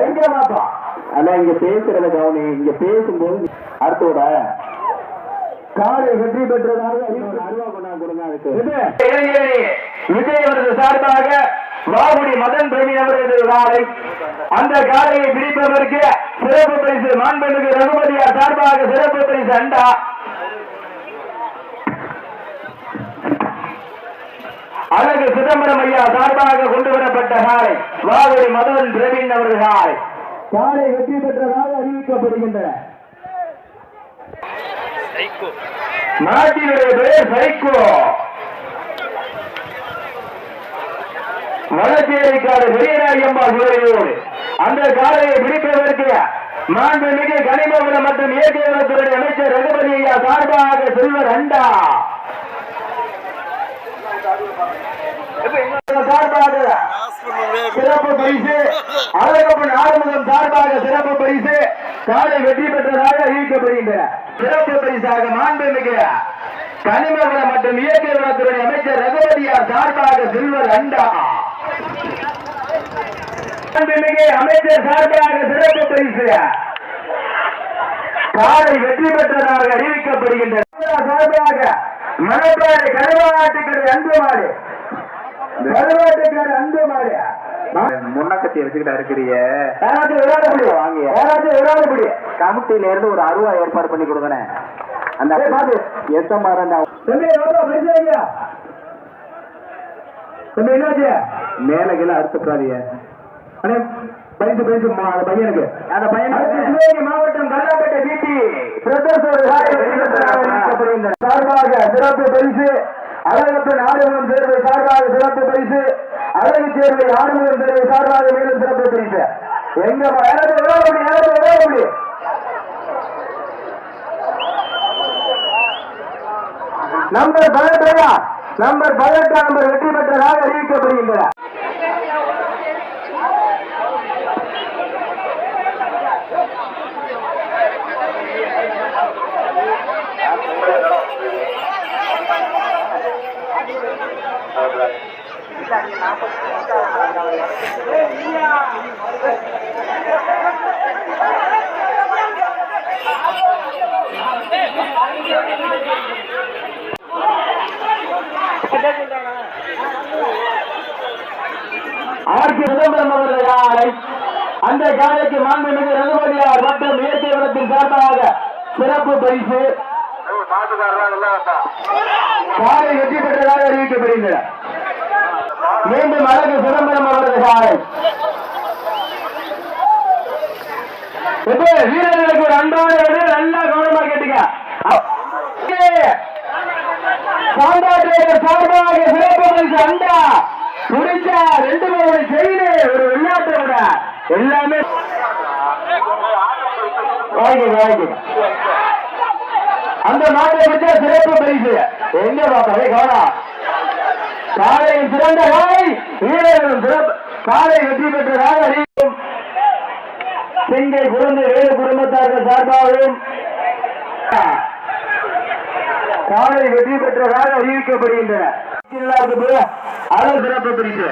எங்க ஆனா இங்க பேசுறத கவனி. இங்க பேசும்போது அடுத்தோட காலை வெற்றி பெற்றதாக அருவா கொண்டாந்து கொடுங்க அதுக்கு. விஜய் அவரது சார்பாக வாகுடி மதன் பிரவீன் அவரது காலை. அந்த காலையை பிடிப்பதற்கு சிறப்பு பரிசு மாண்புமிகு ரகுபதியார் சார்பாக சிறப்பு பரிசு அண்டா. அழகு சிதம்பரம் ஐயா சார்பாக கொண்டு வரப்பட்ட காலை வாகுடி மதன் பிரவீன் அவரது காலை காலை வெற்றி பெற்றதாக அறிவிக்கப்படுகின்றன. நாட்டினுடைய பெயர் சைக்கோ. வடச்சேரிக்காடு பெரியநாயகம்பாள் குதிரையோடு அந்த காலையை பிடிப்பதற்கு மாண்புமிகு கனிமவளம் மற்றும் இயற்கைவளத்துறை அமைச்சர் ரகுபதி ஐயா சார்பாக செல்வர் அண்டா. சார்பாக சிறப்பு பரிசு. அழகப்பன் ஆறுமுகம் சார்பாக சிறப்பு பரிசு. காலை வெற்றி பெற்றதாக அறிவிக்கப்படுகின்றன. சிறப்பு பரிசாக மாண்புமிகு கனிமவளம் மற்றும் இயற்கை வளத்துறை அமைச்சர் ரகுபதியார் சார்பாக சில்வர் அண்டா. மாண்புமிகு அமைச்சர் சார்பாக சிறப்பு பரிசு. காலை வெற்றி பெற்றதாக அறிவிக்கப்படுகின்றன. சார்பாக மணப்பாறை கருவாட்டுக்கடை அன்பு மாடு கருவாட்டுக்கடை அன்பு மாடு முன்னக்கத்தி வச்சுக்கிட்டா இருந்து ஒரு அருவா ஏற்பாடு பண்ணி கொடுங்கண்ணே. அந்த ஏய், பாத்து. எத்த மரம் தம்பி எவ்வளோ பரிசு வைங்க தம்பி என்னாச்சு? மேல கீழே அறுத்துக்காதீங்க அந்த பையனுக்கு. அந்த பையனுக்கு. மாவட்டம் கல்லாப்பேட்டை பிடி சார்பாக சிறப்பு பரிசு. அழகப்பன் ஆடுமுகம் தேர்வை சார்பாக சிறப்பு பரிசு. அழகு தேர்வை ஆடுமுகம் தேர்வை சார்பாக மேலும் சிறப்பு பரிசு. எங்க யாராவது விளையாட முடியும்? விளையாட நம்பர் பதினெட்டா நம்பர் பதினெட்டாம் நம்பர் வெற்றி பெற்றதாக அறிவிக்கப்படுகின்றன. Thank you. ஆர்கே சிதம்பரம் அவர்கள் அந்த காலைக்கு மாண்புமிகு ரகுபதியார் மற்றும் இயற்கை வளத்தின் சார்பாக சிறப்பு பரிசு காலை வெற்றி பெற்றதாக அறிவிக்கப்படுகின்றன. மீண்டும் அழகு சிதம்பரம் அவரது காலை இப்போ வீரர்களுக்கு ஒரு அன்பான நல்லா கவனமா கேட்டுங்க சார்பாக சிறப்பு அண்டா முடிச்சா ரெண்டு மூணு செய்து ஒரு விளையாட்டோட எல்லாமே வாங்கி வாங்கி. அந்த நாட்டை வச்ச சிறப்பு பரிசு. எங்க பாப்பாவே கவனா காலையில் சிறந்த காலை வீரர்களும் சிறப்பு. காலை வெற்றி பெற்றதாக அறிவிக்கும் செங்கை குழந்தை வேறு குடும்பத்தார்கள் சார்பாகவும். காலை வெற்றி பெற்றதாக அறிவிக்கப்படுகின்றன அளவு சிறப்பு பரிசு.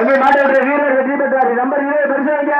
எங்கள் நாட்டை வீரர் வெற்றி பெற்றார். நம்பர் இருபது பரிசு வைங்க